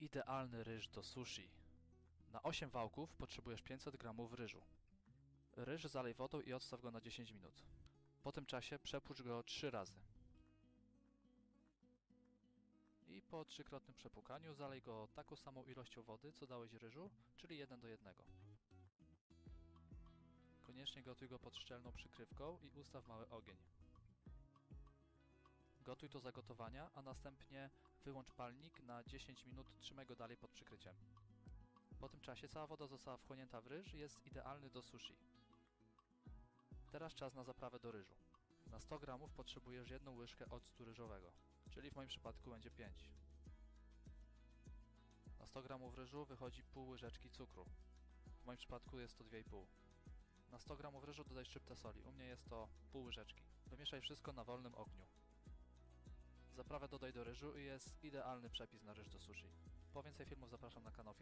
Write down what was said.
Idealny ryż do sushi. Na 8 wałków potrzebujesz 500 g ryżu. Ryż zalej wodą i odstaw go na 10 minut. Po tym czasie przepłucz go 3 razy. I po trzykrotnym przepłukaniu zalej go taką samą ilością wody, co dałeś ryżu, czyli 1 do 1. Koniecznie gotuj go pod szczelną przykrywką i ustaw mały ogień. Gotuj do zagotowania, a następnie wyłącz palnik na 10 minut, trzymaj go dalej pod przykryciem. Po tym czasie cała woda została wchłonięta w ryż jest idealny do sushi. Teraz czas na zaprawę do ryżu. Na 100 g potrzebujesz jedną łyżkę octu ryżowego, czyli w moim przypadku będzie 5. Na 100 g ryżu wychodzi pół łyżeczki cukru. W moim przypadku jest to 2,5. Na 100 g ryżu dodaj szczyptę soli, u mnie jest to pół łyżeczki. Wymieszaj wszystko na wolnym ogniu. Zaprawę dodaj do ryżu i jest idealny przepis na ryż do sushi. Po więcej filmów zapraszam na kanał!